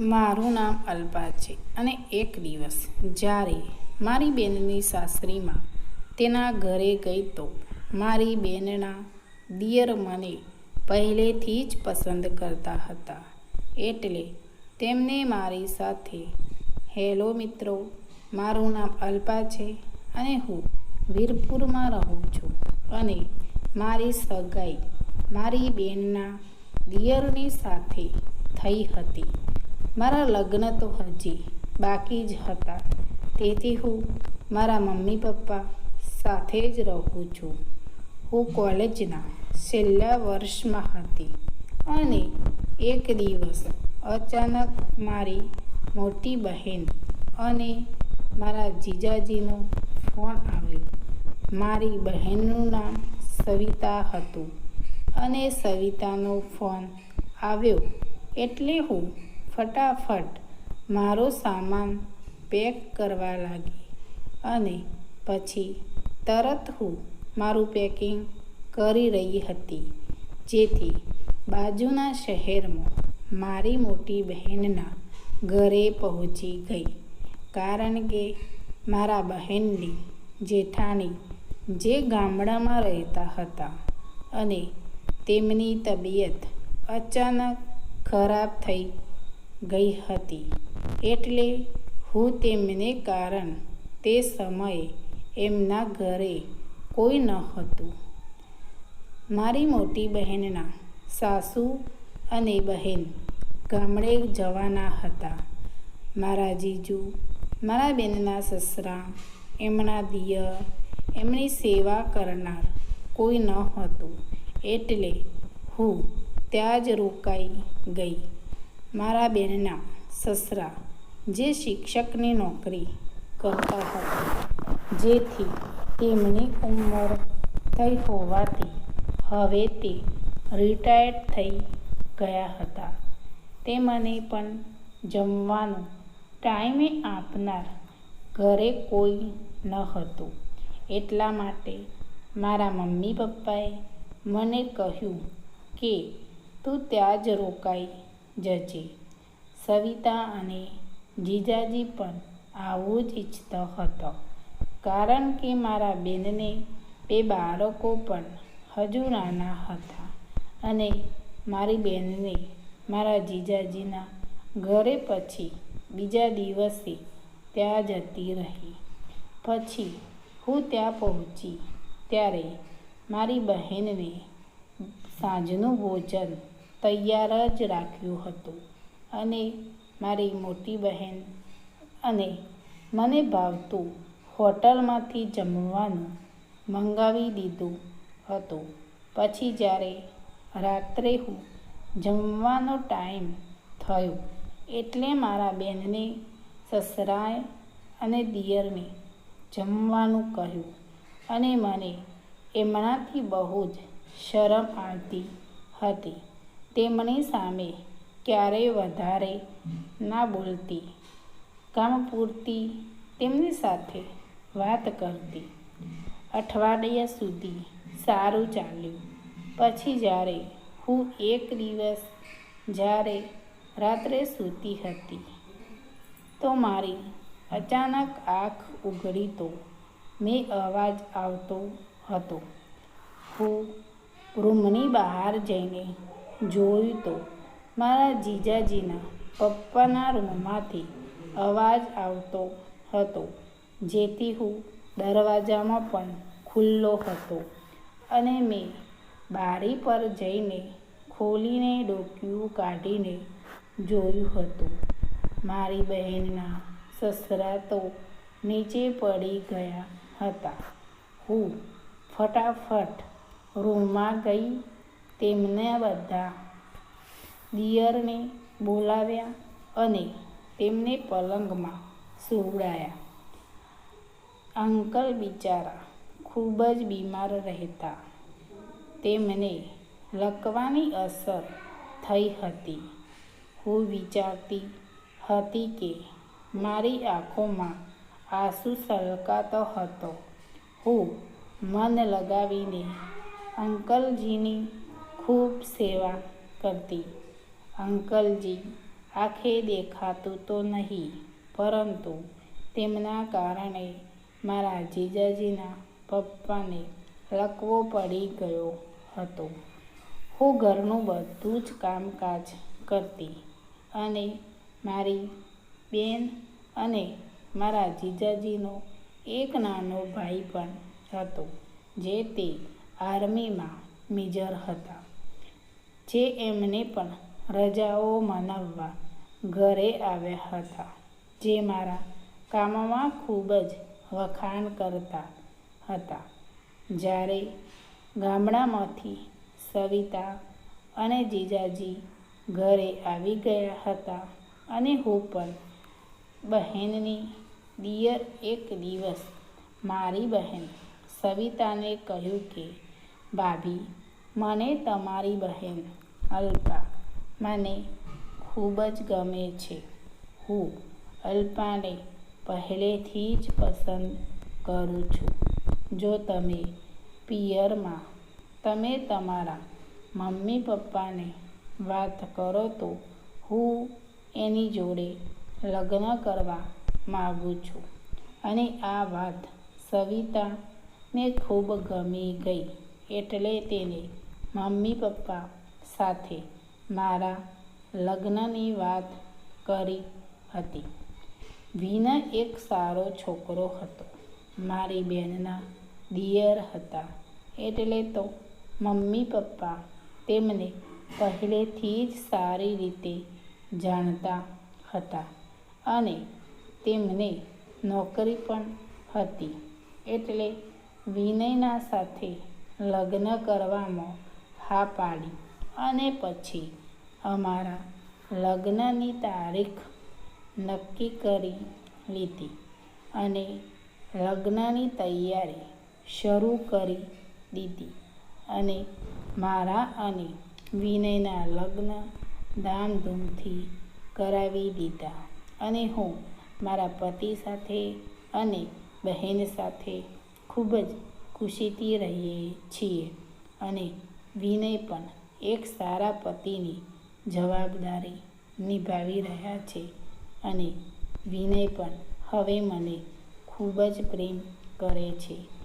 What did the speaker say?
મારું નામ અલ્પા છે અને એક દિવસ જ્યારે મારી બેનની સાસરીમાં તેના ઘરે ગઈ તો મારી બેનના દિયર મને પહેલેથી જ પસંદ કરતા હતા. એટલે તેમને મારી સાથે, હેલો મિત્રો, મારું નામ અલ્પા છે અને હું વીરપુરમાં રહું છું અને મારી સગાઈ મારી બેનના દિયરની સાથે થઈ હતી. મારા લગ્ન તો હજી બાકી જ હતા. તેથી હું મારા મમ્મી પપ્પા સાથે જ રહું છું. હું કોલેજના છેલ્લા વર્ષમાં હતી અને એક દિવસ અચાનક મારી મોટી બહેન અને મારા જીજાજીનો ફોન આવ્યો. મારી બહેનનું નામ સવિતા હતું અને સવિતાનો ફોન આવ્યો એટલે હું ફટાફટ મારો સામાન પેક કરવા લાગી અને પછી તરત હું મારું પેકિંગ કરી રહી હતી. જેથી બાજુના શહેરમાં મારી મોટી બહેનના ઘરે પહોંચી ગઈ. કારણ કે મારા બહેનની જેઠાણી જે ગામડામાં રહેતા હતા અને તેમની તબિયત અચાનક ખરાબ થઈ ગઈ હતી. એટલે હું તેમને કારણ તે સમયે એમના ઘરે કોઈ ન હતું. મારી મોટી બહેનના સાસુ અને બહેન ગામડે જવાના હતા. મારા જીજુ, મારા બેનના સસરા, એમના દિયર એમની સેવા કરનાર કોઈ ન હતું. એટલે હું ત્યાં જ રોકાઈ ગઈ. મારા બેનના સસરા જે શિક્ષકની નોકરી કરતા હતા, જેથી તેમની ઉંમર થઈ હોવાથી હવે તે રિટાયર્ડ થઈ ગયા હતા. તે મને પણ જમવાનું ટાઈમે આપનાર ઘરે કોઈ ન હતું. એટલા માટે મારા મમ્મી પપ્પાએ મને કહ્યું કે, તું ત્યાં જ રોકાઈ જજે. સવિતા અને જીજાજી પણ આવું જ ઈચ્છતો હતો. કારણ કે મારા બેનને બે બાળકો પણ હજુ નાના હતા અને મારી બેનને મારા જીજાજીના ઘરે પછી બીજા દિવસે ત્યાં જતી રહી. પછી હું ત્યાં પહોંચી ત્યારે મારી બહેનને સાંજનું ભોજન તૈયાર જ રાખ્યું હતું. અને મારી મોટી બહેન અને મને ભાવતું હોટલમાંથી જમવાનું મંગાવી દીધું હતું. પછી જ્યારે રાત્રે હું જમવાનો ટાઈમ થયો એટલે મારા બેનને સસરાએ અને દિયરને જમવાનું કહ્યું અને મને એમનાથી બહુ જ શરમ આવતી હતી. તેમની સામે ક્યારેય વધારે ના બોલતી. કામ પૂરતી તેમની સાથે વાત કરતી. અઠવાડિયા સુધી સારું ચાલ્યું. પછી જ્યારે હું એક દિવસ જ્યારે રાત્રે સૂતી હતી, તો મારી અચાનક આંખ ઉઘડી તો મેં અવાજ આવતો હતો. હું રૂમની બહાર જઈને જોયું તો મારા જીજાજીના પપ્પાના રૂમમાંથી અવાજ આવતો હતો, જેથી હું દરવાજામાં પણ ખુલ્લો હતો અને મેં બારી પર જઈને ખોલીને ડોક્યું કાઢીને જોયું હતું. મારી બહેનના સસરા તો નીચે પડી ગયા હતા. હું ફટાફટ રૂમમાં ગઈ તેમને બધા દિયરને બોલાવ્યા અને તેમને પલંગમાં સુવડાયા. અંકલ બિચારા ખૂબ જ બીમાર રહેતા. તેમને લકવાની અસર થઈ હતી. હું વિચારતી હતી કે મારી આંખોમાં આંસુ સલકાતો હતો. હું મન લગાવીને અંકલજીની ખૂબ સેવા કરતી. અંકલજી, આંખે દેખાતું તો નહીં, પરંતુ તેમના કારણે મારા જીજાજીના પપ્પાને લકવો પડી ગયો હતો. હું ઘરનું બધું જ કામકાજ કરતી અને મારી બેન અને મારા જીજાજીનો એક નાનો ભાઈ પણ હતો, જે તે આર્મીમાં મેજર હતા. જે એમને પણ રજાઓ મનાવવા ઘરે આવ્યા હતા, જે મારા કામમાં ખૂબ જ વખાણ કરતા હતા. જ્યારે ગામડામાંથી સવિતા અને જીજાજી ઘરે આવી ગયા હતા અને હું પણ બહેનની દિયર એક દિવસ મારી બહેન સવિતાને કહ્યું કે, ભાભી મને તમારી બહેન અલ્પા મને ખૂબ જ ગમે છે. હું અલ્પાને પહેલેથી જ પસંદ કરું છું. જો તમે પિયરમાં તમે તમારા મમ્મી પપ્પાને વાત કરો તો હું એની જોડે લગ્ન કરવા માગું છું. અને આ વાત સવિતાને ખૂબ ગમી ગઈ એટલે તેને મમ્મી પપ્પા સાથે મારા લગ્નની વાત કરી હતી. વિનય એક સારો છોકરો હતો. મારી બેનના દિયર હતા. એટલે તો મમ્મી પપ્પા તેમને પહેલેથી જ સારી રીતે જાણતા હતા અને તેમને નોકરી પણ હતી. એટલે વિનયના સાથે લગ્ન કરવામાં હા પાડી. અને પછી અમારા લગ્નની તારીખ નક્કી કરી લીધી અને લગ્નની તૈયારી શરૂ કરી દીધી. અને મારા અને વિનયના લગ્ન ધામધૂમથી કરાવી દીધા. અને હું મારા પતિ સાથે અને બહેન સાથે ખૂબ જ ખુશીથી રહીએ છીએ. અને વિનય પણ એક સારા પતિની જવાબદારી નિભાવી રહ્યા છે અને વિનય પણ હવે મને ખૂબ જ પ્રેમ કરે છે.